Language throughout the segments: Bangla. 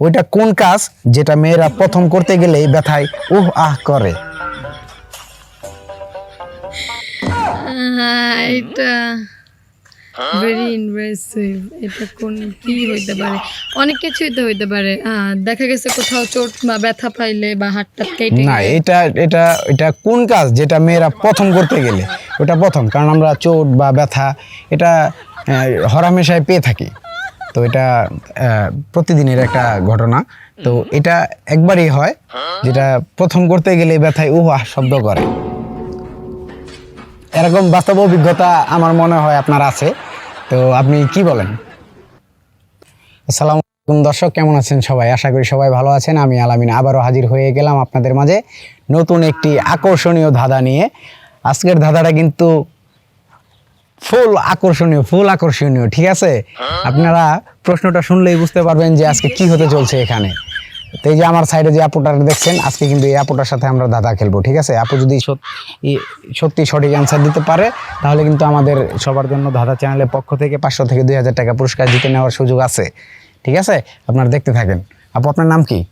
ওইটা কোন কাজ? যেটা মেয়েরা প্রথম করতে গেলেই ব্যথায়। উহ আহ করে। এটা ভেরি ইনভেসিভ এটা কোন কি হইতে পারে? অনেক কিছুই তো হইতে পারে। দেখা গেছে কোথাও চোট বা ব্যথা পাইলে বা হাতটা কেটে না এটা এটা এটা কোন কাজ? যেটা মেয়েরা প্রথম করতে গেলে। ওটা প্রথম কারণ আমরা চোট বা ব্যথা এটা আহ, হরহামেশায় পেয়ে থাকি। তো এটা প্রতিদিনের একটা ঘটনা। তো এটা একবারই হয়, যেটা প্রথম করতে গেলে ব্যথায় উহ শব্দ করে। এরকম বাস্তব অভিজ্ঞতা আমার মনে হয় আপনার আছে। তো আপনি কি বলেন? আসসালামু আলাইকুম দর্শক, কেমন আছেন সবাই? আশা করি সবাই ভালো আছেন। আমি আলামিন আবারও হাজির হয়ে গেলাম আপনাদের মাঝে নতুন একটি আকর্ষণীয় ধাঁধা নিয়ে। আজকের ধাঁধাটা কিন্তু ফুল আকর্ষণীয় ফুল আকর্ষণীয় ঠিক আছে? আপনারা প্রশ্নটা শুনলেই বুঝতে পারবেন যে আজকে কি হতে চলছে এখানে। তো এই যে আমার সাইডে যে আপুটা দেখছেন আজকে কিন্তু এই আপুটার সাথে আমরা দাদা খেলব ঠিক আছে? আপু যদি সত- সত্যি সঠিক অ্যান্সার দিতে পারে তাহলে কিন্তু আমাদের সবার জন্য দাদা চ্যানেলের পক্ষ থেকে পাঁচশো থেকে দুই হাজার টাকা পুরস্কার জিতে নেওয়ার সুযোগ আছে ঠিক আছে? আপনারা দেখতে থাকেন। আপু আপনার নাম কি?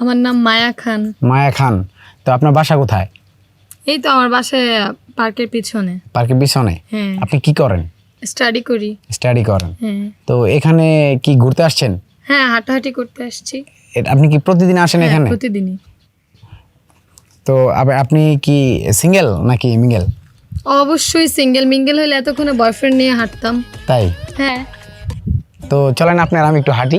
আমার নাম মায়া খান। মায়া খান। তো আপনার বাসা কোথায়? এই তো আমার বাসায় পার্কের পিছনে। পার্কের পিছনে? হ্যাঁ। আপনি কি করেন? স্টাডি করি। স্টাডি করেন। হ্যাঁ। তো এখানে কি ঘুরতে আসছেন? হ্যাঁ হাঁটাহাঁটি করতে আসছি। আপনি কি প্রতিদিন আসেন হ্যাঁ, এখানে? প্রতিদিনই। তো আপনি কি সিঙ্গেল নাকি মিঙ্গেল অবশ্যই সিঙ্গেল মিঙ্গেল হলে এতক্ষণে বয়ফ্রেন্ড নিয়ে হাঁটতাম। তাই? হ্যাঁ। তো চলেন আপনার আমি একটু হাঁটি।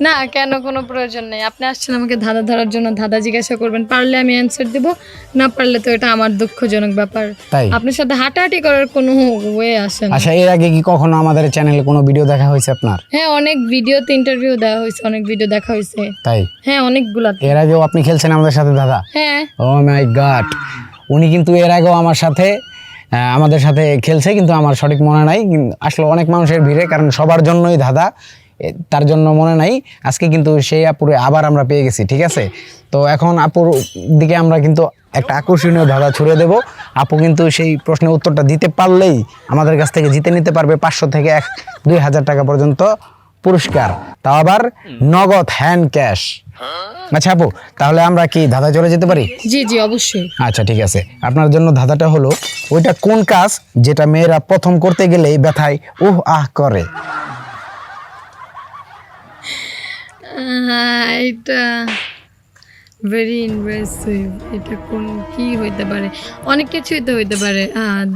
না কেন? কোনো প্রয়োজন নেই। আপনি আসছেন আমাকে ধাঁধা ধরার জন্য ধাঁধা জিজ্ঞাসা করবেন। পারলে আমি অ্যান্সার দেবো না পারলে তো এটা আমার দুঃখজনক ব্যাপার। তাই? আপনার সাথে হাঁটাহাঁটি করার কোনো ওয়ে আসে না। আচ্ছা এর আগে কি কখনো আমাদের চ্যানেলে কোনো ভিডিও দেখা হয়েছে আপনার? হ্যাঁ অনেক ভিডিওতে ইন্টারভিউ দেওয়া হয়েছে অনেক ভিডিও দেখা হয়েছে। তাই? হ্যাঁ অনেকগুলাতে। এর আগেও আপনি খেলছেন আমাদের সাথে দাদা? হ্যাঁ। ও মাই গড উনি কিন্তু এর আগেও আমার সাথে আমাদের সাথে খেলছে কিন্তু আমার সঠিক মনে নাই। আসলে অনেক মানুষের ভিড়ে কারণ সবার জন্যই এ, তার জন্য মনে নাই। আজকে কিন্তু সেই আপুরে আবার আমরা পেয়ে গেছি ঠিক আছে? তো এখন আপুর দিকে আমরা কিন্তু একটা আকর্ষণীয় ধাঁধা ছুড়ে দেব। আপু কিন্তু সেই প্রশ্নের উত্তরটা দিতে পারলেই আমাদের কাছ থেকে জিতে নিতে পারবে পাঁচশো থেকে এক দুই হাজার টাকা পর্যন্ত পুরস্কার। তাও আবার নগদ হ্যান্ড ক্যাশ আচ্ছা আপু তাহলে আমরা কি ধাঁধা চলে যেতে পারি? জি জি অবশ্যই। আচ্ছা ঠিক আছে। আপনার জন্য ধাঁধাটা হলো ওইটা কোন কাজ? যেটা মেয়েরা প্রথম করতে গেলেই ব্যথায় উহ আহ করে আহ, এটা ভেরি ইনভেসিভ এটা কোন কি হইতে পারে? অনেক কিছুই তো হইতে পারে।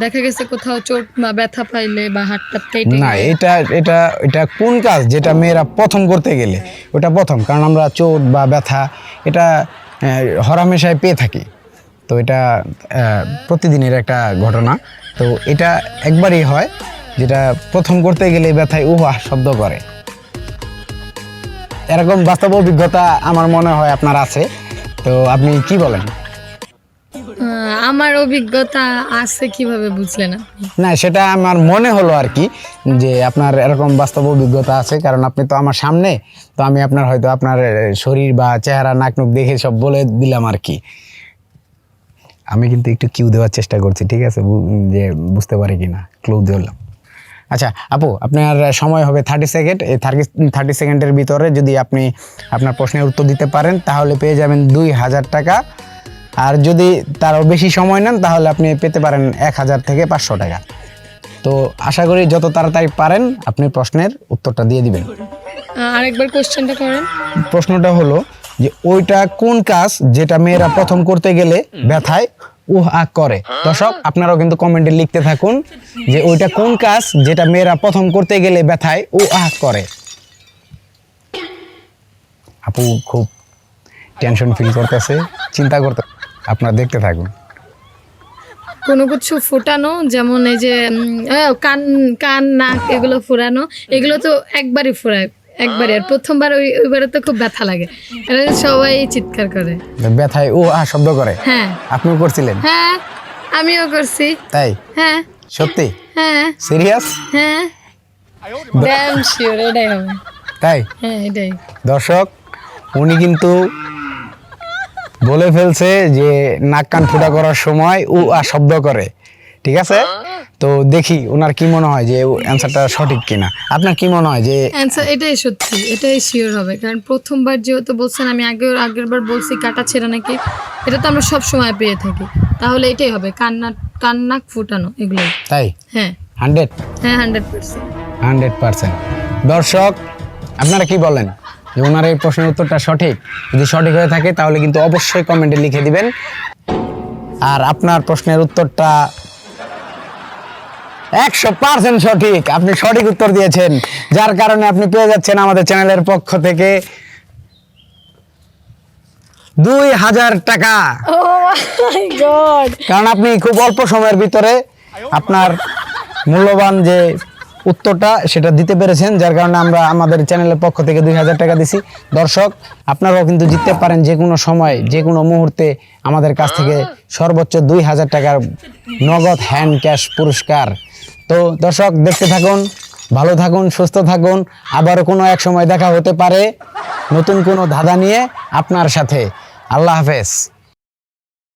দেখা গেছে কোথাও চোট বা ব্যথা পাইলে বা হাতটা কেটে না এটা এটা এটা কোন কাজ যেটা মেয়েরা প্রথম করতে গেলে? ওটা প্রথম কারণ আমরা চোট বা ব্যথা এটা হরামেশায় পেয়ে থাকি। তো এটা প্রতিদিনের একটা ঘটনা। তো এটা একবারই হয় যেটা প্রথম করতে গেলে ব্যথায় উহ শব্দ করে। এরকম বাস্তব অভিজ্ঞতা আমার মনে হয় আপনার আছে। তো আপনি কি বলেন? আমার অভিজ্ঞতা আছে কীভাবে বুঝলেন না সেটা আমার মনে হলো আর কি যে আপনার এরকম বাস্তব অভিজ্ঞতা আছে কারণ আপনি তো আমার সামনে তো আমি আপনার হয়তো আপনার শরীর বা চেহারা নাক নুক দেখে সব বলে দিলাম আর কি। আমি কিন্তু একটু কিউ দেওয়ার চেষ্টা করছি ঠিক আছে? যে বুঝতে পারি কি না ক্লু দিলাম। আচ্ছা আপু আপনার সময় হবে থার্টি সেকেন্ড এই থার্টি থার্টি সেকেন্ডের ভিতরে যদি আপনি আপনার প্রশ্নের উত্তর দিতে পারেন তাহলে পেয়ে যাবেন দুই হাজার টাকা। আর যদি তারও বেশি সময় নেন তাহলে আপনি পেতে পারেন এক হাজার থেকে পাঁচশো টাকা। তো আশা করি যত তাড়াতাড়ি পারেন আপনি প্রশ্নের উত্তরটা দিয়ে দিবেন। আরেকবার কোশ্চেনটা করেন। প্রশ্নটা হলো যে ওইটা কোন কাজ যেটা মেয়েরা প্রথম করতে গেলে ব্যথায়? উহ, আহ, করে। দর্শক, আপনারাও কিন্তু কমেন্টে লিখতে থাকুন যে ওইটা কোন কাজ যেটা মেয়েরা প্রথম করতে গেলে ব্যথায় উ আহ, করে। আপু খুব টেনশন ফিল করতেছে, চিন্তা করতে, আপনারা দেখতে থাকুন। কোনো কিছু ফোটানো, যেমন এই যে কান কান, নাক, এগুলো ফোরানো, এগুলো তো একবারই ফোরায়। একবারে আর প্রথমবার ওই ওইবারে তো খুব ব্যথা লাগে। সবাই চিৎকার করে। ব্যথায় উ আহ শব্দ করে। হ্যাঁ। আপনিও করছিলেন? হ্যাঁ আমিও করছি। তাই? হ্যাঁ। সত্যি? হ্যাঁ। সিরিয়াস? হ্যাঁ। ড্যাম শিওর এটাই হবে। তাই? হ্যাঁ এটাই। দর্শক উনি কিন্তু বলে ফেলছে যে নাক কান ফুটা করার সময় উ আ শব্দ করে। ঠিক আছে? তো দেখি ওনার কি মনে হয় যে অ্যান্সারটা সঠিক কিনা। আপনার কি মনে হয় যে অ্যান্সার এটাই সত্যি এটাই শিওর হবে। কারণ প্রথমবার যেহেতু বলছেন আমি আগের আগের বার বলছি কাটা ছেঁড়া নাকি এটা তো আমরা সব সময় পেয়ে থাকি। তাহলে এটাই হবে কান্না কান্না ফুটানো এগুলো। তাই? হ্যাঁ। হান্ড্রেড? হ্যাঁ হান্ড্রেড পার্সেন্ট। Hundred percent. দর্শক আপনারা কি বলেন? যে ওনার এই প্রশ্নের উত্তরটা সঠিক? যদি সঠিক হয়ে থাকে তাহলে কিন্তু অবশ্যই কমেন্টে লিখে দিবেন। আর আপনার প্রশ্নের উত্তরটা একশো পার্সেন্ট সঠিক। আপনি সঠিক উত্তর দিয়েছেন। যার কারণে আপনি পেয়ে যাচ্ছেন আমাদের চ্যানেলের পক্ষ থেকে দুই হাজার টাকা। কারণ আপনি খুব অল্প সময়ের ভিতরে আপনার মূল্যবান যে উত্তরটা সেটা দিতে পেরেছেন, যার কারণে আমরা আমাদের চ্যানেলের পক্ষ থেকে দুই হাজার টাকা দিছি। দর্শক, আপনারাও কিন্তু জিততে পারেন যে কোনো সময়, যে কোনো মুহূর্তে আমাদের কাছ থেকে সর্বোচ্চ দুই হাজার টাকার নগদ হ্যান্ড ক্যাশ পুরস্কার। তো দর্শক, দেখতে থাকুন, ভালো থাকুন, সুস্থ থাকুন। আবারও কোনো এক সময় দেখা হতে পারে নতুন কোনো ধাঁধা নিয়ে আপনার সাথে। আল্লাহ হাফেজ।